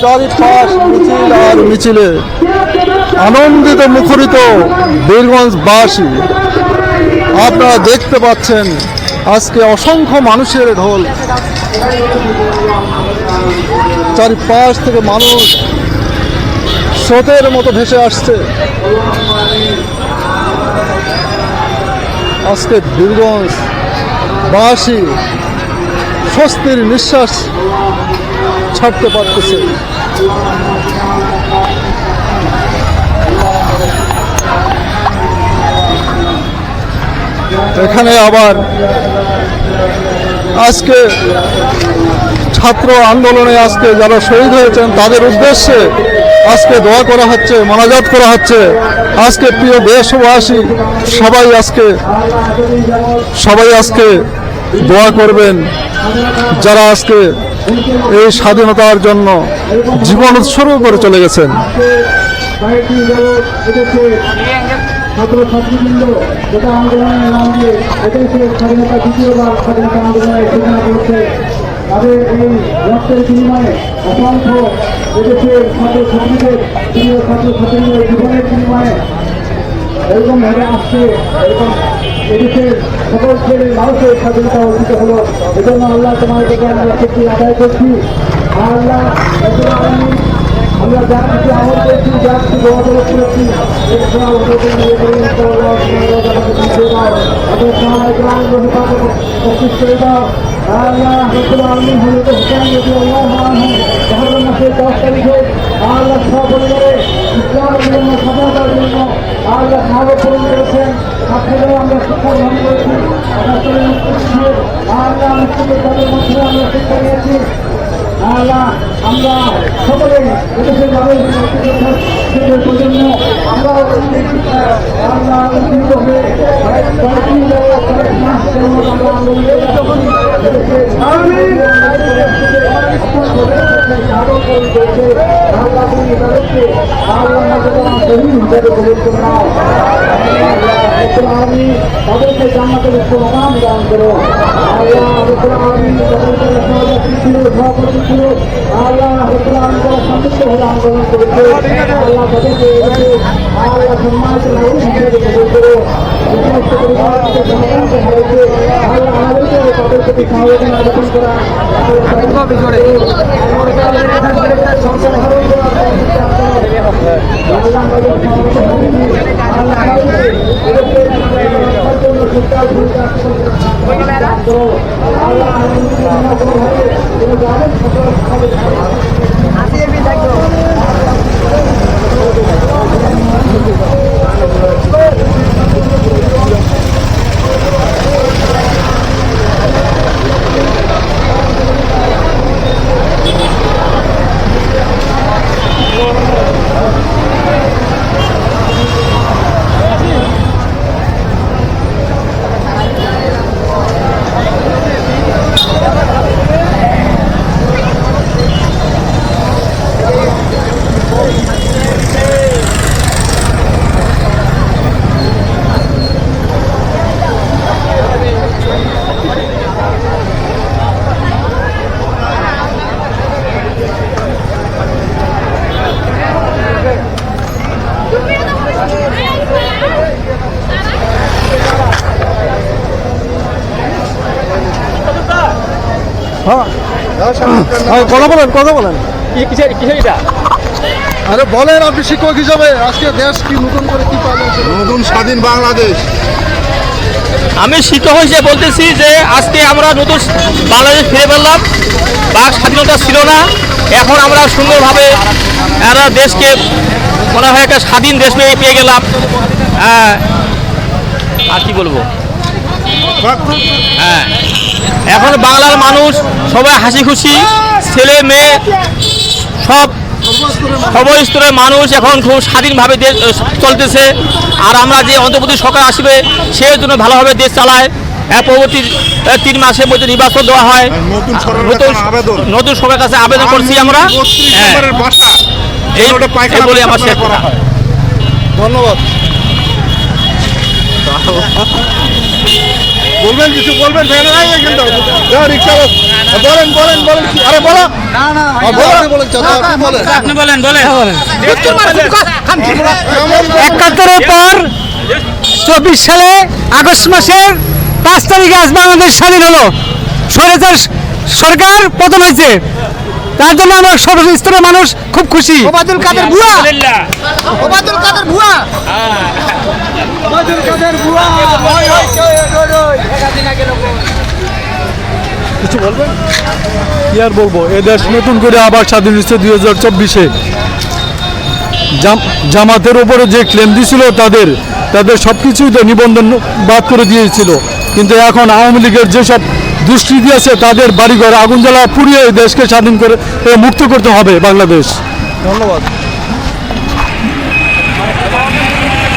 চারিপাশ মিছিল আর মিছিলে আনন্দিত মুখরিত বীরগঞ্জবাসী আপনারা দেখতে পাচ্ছেন আজকে অসংখ্য মানুষের ঢোল। চারিপাশ থেকে মানুষ স্রোতের মতো ভেসে আসছে। আজকে বীরগঞ্জ বাসী স্বস্তির নিঃশ্বাস ছাড়তে পারতেছে। এখানে আবার আজকে ছাত্র আন্দোলনে আজকে যারা শহীদ হয়েছেন, তাদের উদ্দেশ্যে আজকে দোয়া করা হচ্ছে, মোনাজাত করা হচ্ছে। আজকে প্রিয় দেশবাসী, সবাই আজকে সবাই আজকে দোয়া করবেন, যারা আজকে এই স্বাধীনতার জন্য জীবন উৎসর্গ করে চলে গেছেন। ছাত্র ছাত্রীবৃন্দ, যেটা আন্দোলনের নাম দিয়ে এদেশে স্বাধীনতা দ্বিতীয়বার স্বাধীনতা আন্দোলনের সূচনা করেছে। তাদের এই রক্তের বিনিময়ে অসংখ্য এদেশের ছাত্র ছাত্রীদের, প্রিয় ছাত্র ছাত্রীদের জীবনের বিনিময়ে এরকম ভাবে আসছে, এরকম এদেশের সকল ছেলে মানুষের স্বাধীনতা অর্জিত হলো। এজন্য আল্লাহ তোমার থেকে আমরা সত্যি আদায় করছি। আল্লাহ আমরা যা কিছু আমল করেছি যা কিছু দোয়া করেছি নিয়ে করে দাও। আল্লাহ রব্বুল আলামিন হযরত হুসাইন রাদিয়াল্লাহু আনহু মুহররম মাসের দশ তারিখে আল্লাহ সপরিবারে ইসলামের জন্য স্বাধীনতার জন্য আল্লাহ সাহায্য পূরণ করেছেন আপনাদেরও আমরা শিক্ষা গ্রহণ করেছি আল্লাহ মুক্তিকে তাদের মধ্যে আমরা শিক্ষা নিয়েছি আমরা সকলে এদেশের মানুষ প্রজন্ম আমরা হয়ে আমরা সাধন করে চলছে। আল্লাহ হিসেবে কবুল করে নাও। রব্বুল আলামিন তাদেরকে জান্নাতের মাকাম দান করো। আল্লাহ রব্বুল আলামিন তাদেরকে সভাপতি ছিল সভাপতি ছিল আল্লাহ ভুলটা ভুলটা ধন্যবাদ হ্যাঁ। হ্যাঁ, কথা বলেন কথা বলেন। কিসের কিসের এটা? আরে বলেন আপনি শিক্ষক হিসাবে আজকে দেশ কি নতুন করে কি পাবেন নতুন স্বাধীন বাংলাদেশ। আমি শিক্ষক হিসেবে বলতেছি যে আজকে আমরা নতুন বাংলাদেশ ফিরে পেলাম। বা স্বাধীনতা ছিল না। এখন আমরা সুন্দরভাবে আমরা দেশকে মনে হয় একটা স্বাধীন দেশ পেয়ে পেয়ে গেলাম। হ্যাঁ। আর কি বলব? হ্যাঁ। এখন বাংলার মানুষ সবাই হাসি খুশি ছেলে মেয়ে সব সর্ব স্তরের মানুষ এখন খুব স্বাধীনভাবে দেশ চলতেছে। আর আমরা যে অন্তর্বর্তী সরকার আসবে সে জন্য ভালোভাবে দেশ চালায়। এর পরবর্তী তিন মাসের মধ্যে নির্বাচন দেওয়া হয়। নতুন নতুন কাছে আবেদন। করছি আমরা। হ্যাঁ, এই বলে আমার শেষ করা। ধন্যবাদ। বলবেন কিছু বলবেন? বলেন বলেন বলেন আরে বলো না না বলেন আপনি বলেন। একাত্তরের পর চব্বিশ সালে আগস্ট মাসের পাঁচ তারিখে আজ বাংলাদেশ স্বাধীন হলো। স্বৈরাচার সরকার পতন হয়েছে। তার জন্য আমরা সর্বস্তরের মানুষ খুব খুশি। ওবায়দুল কাদের বুয়া ওবায়দুল কাদের বুয়া কি আর বলব? এ দেশ নতুন করে আবার স্বাধীন হচ্ছে দুই হাজার চব্বিশে। জামাতের উপরে যে ক্লেম দিছিল তাদের তাদের সব কিছুই তো নিবন্ধন বাদ করে দিয়েছিল। কিন্তু এখন আওয়ামী লীগের যেসব দুষ্কৃতি আছে তাদের বাড়িঘর আগুন জ্বালা পুড়িয়ে দেশকে স্বাধীন করে মুক্ত করতে হবে বাংলাদেশ। ধন্যবাদ।